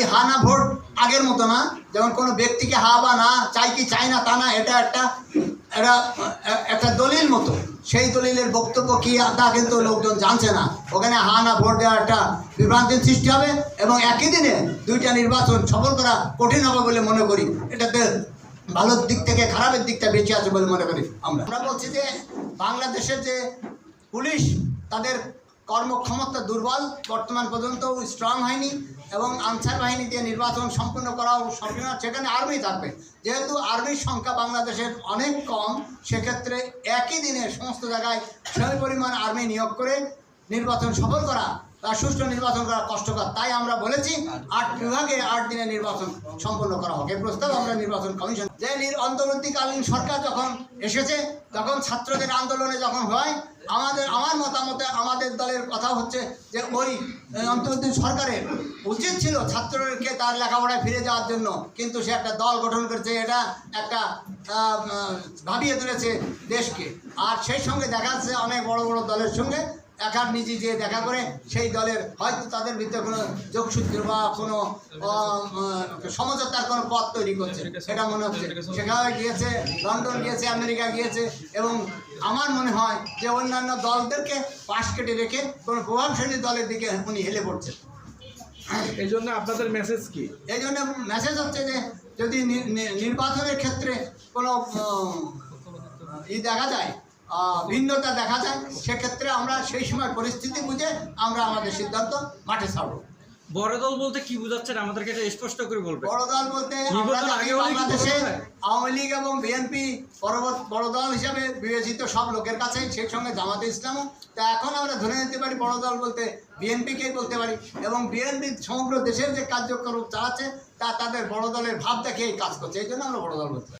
ওই হা না ভোট আগের মতো না। যেমন কোনো ব্যক্তিকে হা বা না, চাই কি চাই না, তা না, এটা একটা, এটা এ- একটা দলিল মতো। সেই দলিলের বক্তব্য কী, তা কিন্তু লোকজন জানছে না। ওখানে হা না ভোট দেওয়া একটা বিভ্রান্তির সৃষ্টি হবে এবং একই দিনে দুইটা নির্বাচন সফল করা কঠিন হবে বলে মনে করি। এটাতে ভালোর দিক থেকে খারাপের দিকটা বেশি আছে বলে মনে করি আমরা। আমরা বলছি যে বাংলাদেশের যে পুলিশ, তাদের কর্মক্ষমতা দুর্বল, বর্তমান পর্যন্ত স্ট্রং হয়নি এবং আনসার বাহিনী দিয়ে নির্বাচন সম্পন্ন করাও সম্পূর্ণ সেখানে আর্মি থাকবে। যেহেতু আর্মির সংখ্যা বাংলাদেশের অনেক কম, সেক্ষেত্রে একই দিনে সমস্ত জায়গায় সেই পরিমাণ আর্মি নিয়োগ করে নির্বাচন সফল করা বা সুষ্ঠু নির্বাচন করা কষ্টকর। তাই আমরা বলেছি, আট বিভাগে আট দিনে নির্বাচন সম্পন্ন করা হোক। এই প্রস্তাব আমরা নির্বাচন কমিশন যে অন্তর্বর্তীকালীন সরকার যখন এসেছে, তখন ছাত্রদের আন্দোলনে যখন হয়, আমাদের আমার মতামতে আমাদের দলের কথা হচ্ছে যে ওই অন্তর্বর্তী সরকারের। উচিত ছিল ছাত্রকে তার লেখাপড়ায় ফিরে যাওয়ার জন্য, কিন্তু সে একটা দল গঠন করেছে, এটা একটা ভাবিয়ে তুলেছে দেশকে। আর সেই সঙ্গে দেখা যাচ্ছে অনেক বড় বড় দলের সঙ্গে একার নিজে যে দেখা করে সেই দলের হয়তো তাদের ভিতরে কোনো যোগসূত্র বা কোনো সমঝোতার কোনো পথ তৈরি করছে। সেটা মনে হচ্ছে। সেখানে গিয়েছে লন্ডন গিয়েছে আমেরিকা গিয়েছে এবং আমার মনে হয় যে অন্যান্য দলদেরকে পাশ কেটে রেখে কোনো প্রভাবশালী দলের দিকে উনি হেলে পড়ছেন। এই জন্য আপনাদের মেসেজ কি? এই জন্য মেসেজ হচ্ছে যে যদি নির্বাচনের ক্ষেত্রে কোনো ই দেখা যায় ভিন্নতা দেখা যায় সেক্ষেত্রে আমরা সেই সময় পরিস্থিতি বুঝে আমরা আমাদের সিদ্ধান্ত মাঠে ছাড়ব। বড় দল বলতে কি বুঝাচ্ছেন? আমাদেরকে স্পষ্ট করে বলবেন। বড় দল বলতে বাংলাদেশে আওয়ামী লীগ এবং বিএনপি বড় দল হিসাবে বিবেচিত সব লোকের কাছেই সেই সঙ্গে জামাতে ইসলামও। তা এখন আমরা ধরে নিতে পারি বড় দল বলতে বিএনপিকেই বলতে পারি এবং বিএনপি সমগ্র দেশের যে কার্যক্রম চালাচ্ছে তা তাদের বড় দলের ভাব দেখে এই কাজ করছে। এই জন্য আমরা বড় দল বলতে পারি।